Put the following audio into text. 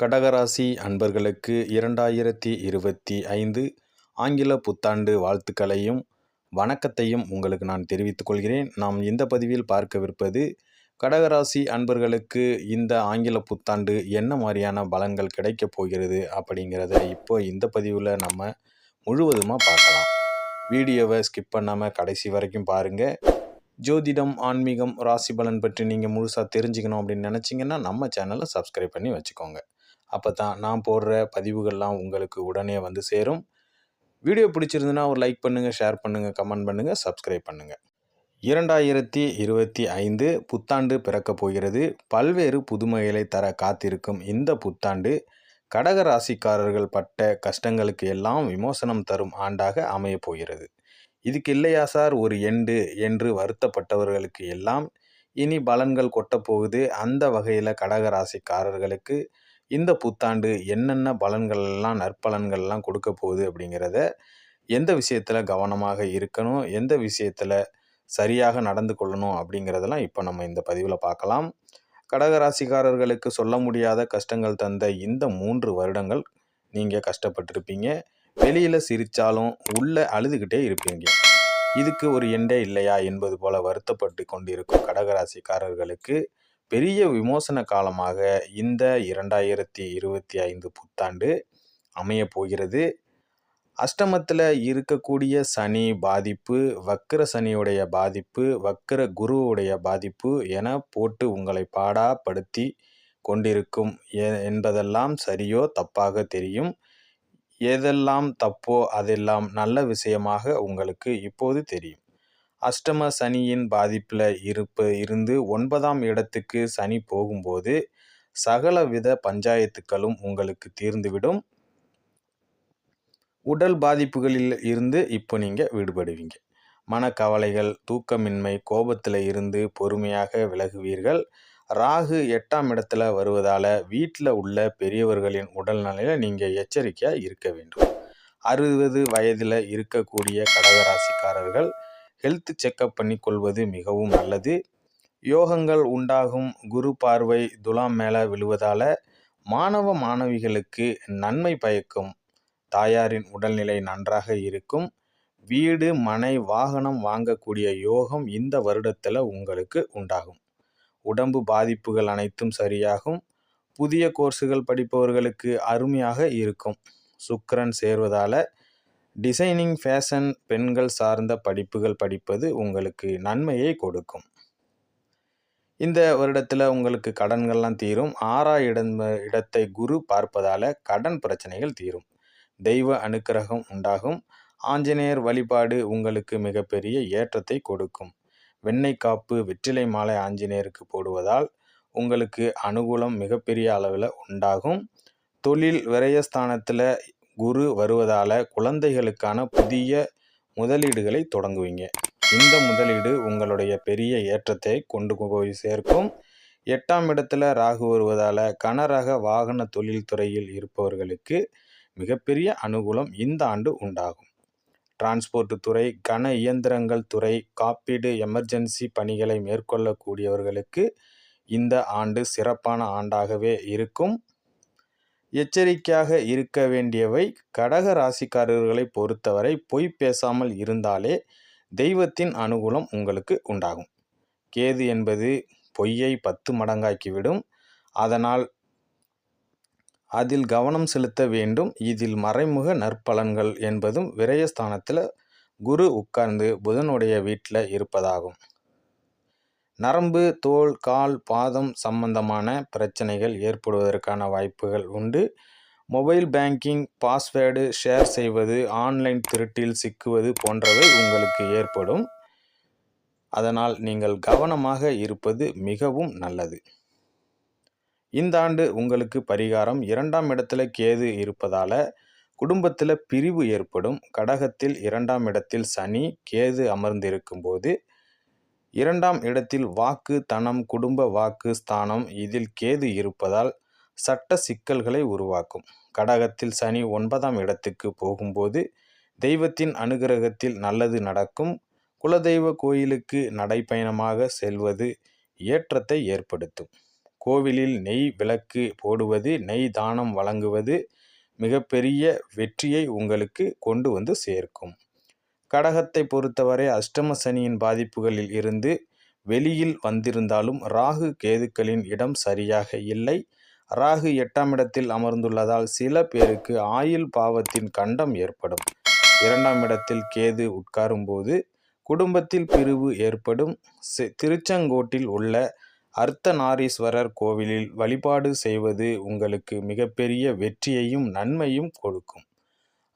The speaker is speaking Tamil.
கடகராசி அன்பர்களுக்கு இரண்டாயிரத்தி இருபத்தி ஐந்து ஆங்கில புத்தாண்டு வாழ்த்துக்களையும் வணக்கத்தையும் உங்களுக்கு நான் தெரிவித்துக் கொள்கிறேன். நாம் இந்த பதிவில் பார்க்கவிருப்பது கடகராசி அன்பர்களுக்கு இந்த ஆங்கில புத்தாண்டு என்ன மாதிரியான பலன்கள் கிடைக்கப் போகிறது அப்படிங்கிறத இப்போ இந்த பதிவில் நம்ம முழுவதுமாக பார்க்கலாம். வீடியோவை ஸ்கிப் பண்ணாமல் கடைசி வரைக்கும் பாருங்கள் ஜோதிடம் ஆன்மீகம் ராசி பலன் பற்றி நீங்கள் முழுசாக தெரிஞ்சுக்கணும் அப்படின்னு நினச்சிங்கன்னா நம்ம சேனலை சப்ஸ்கிரைப் பண்ணி வச்சுக்கோங்க. அப்போ தான் நான் போடுற பதிவுகள்லாம் உங்களுக்கு உடனே வந்து சேரும். வீடியோ பிடிச்சிருந்துன்னா ஒரு லைக் பண்ணுங்கள் ஷேர் பண்ணுங்கள் கமெண்ட் பண்ணுங்கள் சப்ஸ்கிரைப் பண்ணுங்கள் இரண்டாயிரத்தி இருபத்தி ஐந்து புத்தாண்டு பிறக்கப் போகிறது. பல்வேறு புதுமைகளை தர காத்திருக்கும் இந்த புத்தாண்டு கடக ராசிக்காரர்கள் பட்ட கஷ்டங்களுக்கு எல்லாம் விமோசனம் தரும் ஆண்டாக அமையப் போகிறது. இதுக்கு இல்லையா சார்? ஒரு எண்டு என்று வருத்தப்பட்டவர்களுக்கு எல்லாம் இனி பலன்கள் கொட்டப்போகுது அந்த வகையில் கடக ராசிக்காரர்களுக்கு இந்த புத்தாண்டு என்னென்ன பலன்கள் எல்லாம் நற்பலன்கள்லாம் கொடுக்க போகுது அப்படிங்கிறத எந்த விஷயத்தில் கவனமாக இருக்கணும் எந்த விஷயத்தில் சரியாக நடந்து கொள்ளணும் அப்படிங்கிறதெல்லாம் இப்போ நம்ம இந்த பதிவில் பார்க்கலாம். கடகராசிக்காரர்களுக்கு சொல்ல முடியாத கஷ்டங்கள் தந்த இந்த மூன்று வருடங்கள் நீங்கள் கஷ்டப்பட்டிருப்பீங்க. வெளியில் சிரித்தாலும் உள்ளே அழுதுகிட்டே இருப்பீங்க. இதுக்கு ஒரு எண்டே இல்லையா என்பது போல வருத்தப்பட்டு கொண்டிருக்கும் கடகராசிக்காரர்களுக்கு பெரிய விமோசன காலமாக இந்த இரண்டாயிரத்தி இருபத்தி ஐந்து புத்தாண்டு அமைய போகிறது. அஷ்டமத்தில் இருக்கக்கூடிய சனி பாதிப்பு வக்கர சனியுடைய பாதிப்பு வக்கர குருவுடைய பாதிப்பு என போட்டு உங்களை பாடாப்படுத்தி கொண்டிருக்கும் என்பதெல்லாம் சரியோ தப்பாக தெரியும். எதெல்லாம் தப்போ அதெல்லாம் நல்ல விஷயமாக உங்களுக்கு இப்போது தெரியும். அஷ்டம சனியின் பாதிப்பில் இருப்ப இருந்து ஒன்பதாம் இடத்துக்கு சனி போகும்போது சகலவித பஞ்சாயத்துக்களும் உங்களுக்கு தீர்ந்துவிடும். உடல் பாதிப்புகளில் இருந்து இப்போ நீங்கள் விடுபடுவீங்க. மனக்கவலைகள் தூக்கமின்மை கோபத்தில் இருந்து பொறுமையாக விலகுவீர்கள். ராகு எட்டாம் இடத்துல வருவதால் வீட்டில் உள்ள பெரியவர்களின் உடல்நிலையில் நீங்கள் எச்சரிக்கையாக இருக்க வேண்டும். அறுபது வயதில் இருக்கக்கூடிய கடகராசிக்காரர்கள் ஹெல்த் செக்கப் பண்ணி கொள்வது மிகவும் நல்லது. யோகங்கள் உண்டாகும் குரு பார்வை துலாம் மேலே விழுவதால் மாணவ மாணவிகளுக்கு நன்மை பயக்கும். தாயாரின் உடல்நிலை நன்றாக இருக்கும். வீடு மனை வாகனம் வாங்கக்கூடிய யோகம் இந்த வருடத்தில் உங்களுக்கு உண்டாகும். உடம்பு பாதிப்புகள் அனைத்தும் சரியாகும். புதிய கோர்ஸுகள் படிப்பவர்களுக்கு அருமையாக இருக்கும். சுக்கரன் சேர்வதால் டிசைனிங் ஃபேஷன் பெண்கள் சார்ந்த படிப்புகள் படிப்பது உங்களுக்கு நன்மையை கொடுக்கும். இந்த வருடத்தில் உங்களுக்கு கடன்கள்லாம் தீரும். ஆறா இடம் இடத்தை குரு பார்ப்பதால் கடன் பிரச்சனைகள் தீரும். தெய்வ அனுக்கிரகம் உண்டாகும். ஆஞ்சநேயர் வழிபாடு உங்களுக்கு மிகப்பெரிய ஏற்றத்தை கொடுக்கும். வெண்ணெய் காப்பு வெற்றிலை மாலை ஆஞ்சநேயருக்கு போடுவதால் உங்களுக்கு அனுகூலம் மிகப்பெரிய அளவில் உண்டாகும். தொழில் விரயஸ்தானத்தில் குரு வருவதால் குழந்தைகளுக்கான புதிய முதலீடுகளை தொடங்குவீங்க. இந்த முதலீடு உங்களுடைய பெரிய ஏற்றத்தை கொண்டு போய் சேர்க்கும். எட்டாம் இடத்துல ராகு வருவதால் கனரக வாகன தொழில்துறையில் இருப்பவர்களுக்கு மிகப்பெரிய அனுகூலம் இந்த ஆண்டு உண்டாகும். டிரான்ஸ்போர்ட் துறை கன இயந்திரங்கள் துறை காப்பீடு எமர்ஜென்சி பணிகளை மேற்கொள்ளக்கூடியவர்களுக்கு இந்த ஆண்டு சிறப்பான ஆண்டாகவே இருக்கும். எச்சரிக்கையாக இருக்க வேண்டியவை கடக ராசிக்காரர்களை பொறுத்தவரை பொய் பேசாமல் இருந்தாலே தெய்வத்தின் அனுகூலம் உங்களுக்கு உண்டாகும். கேது என்பது பொய்யை பத்து மடங்காக்கிவிடும். அதனால் அதில் கவனம் செலுத்த வேண்டும். இதில் மறைமுக நற்பலன்கள் என்பதும் விரயஸ்தானத்தில் குரு உட்கார்ந்து புதனுடைய வீட்டில் இருப்பதாகும். நரம்பு தோல் கால் பாதம் சம்பந்தமான பிரச்சனைகள் ஏற்படுவதற்கான வாய்ப்புகள் உண்டு. மொபைல் பேங்கிங் பாஸ்வேர்டு ஷேர் செய்வது ஆன்லைன் திருட்டில் சிக்குவது போன்றவை உங்களுக்கு ஏற்படும். அதனால் நீங்கள் கவனமாக இருப்பது மிகவும் நல்லது. இந்த ஆண்டு உங்களுக்கு பரிகாரம் இரண்டாம் இடத்துல கேது இருப்பதால் குடும்பத்தில் பிரிவு ஏற்படும். கடகத்தில் இரண்டாம் இடத்தில் சனி கேது அமர்ந்திருக்கும் போது இரண்டாம் இடத்தில் வாக்கு தனம் குடும்ப வாக்கு ஸ்தானம் இதில் கேது இருப்பதால் சட்ட சிக்கல்களை உருவாக்கும். கடகத்தில் சனி ஒன்பதாம் இடத்துக்கு போகும்போது தெய்வத்தின் அனுகிரகத்தில் நல்லது நடக்கும். குலதெய்வ கோயிலுக்கு நடைப்பயணமாக செல்வது ஏற்றத்தை ஏற்படுத்தும். கோவிலில் நெய் விளக்கு போடுவது நெய் தானம் வழங்குவது மிகப்பெரிய வெற்றியை உங்களுக்கு கொண்டு வந்து சேர்க்கும். கடகத்தை பொறுத்தவரை அஷ்டம சனியின் பாதிப்புகளில் இருந்து வெளியில் வந்திருந்தாலும் ராகு கேதுக்களின் இடம் சரியாக இல்லை. ராகு எட்டாம் இடத்தில் அமர்ந்துள்ளதால் சில பேருக்கு ஆயுள் பாவத்தின் கண்டம் ஏற்படும். இரண்டாம் இடத்தில் கேது உட்காரும்போது குடும்பத்தில் பிரிவு ஏற்படும். திருச்செங்கோட்டில் உள்ள அர்த்தநாரீஸ்வரர் கோவிலில் வழிபாடு செய்வது உங்களுக்கு மிகப்பெரிய வெற்றியையும் நன்மையும் கொடுக்கும்.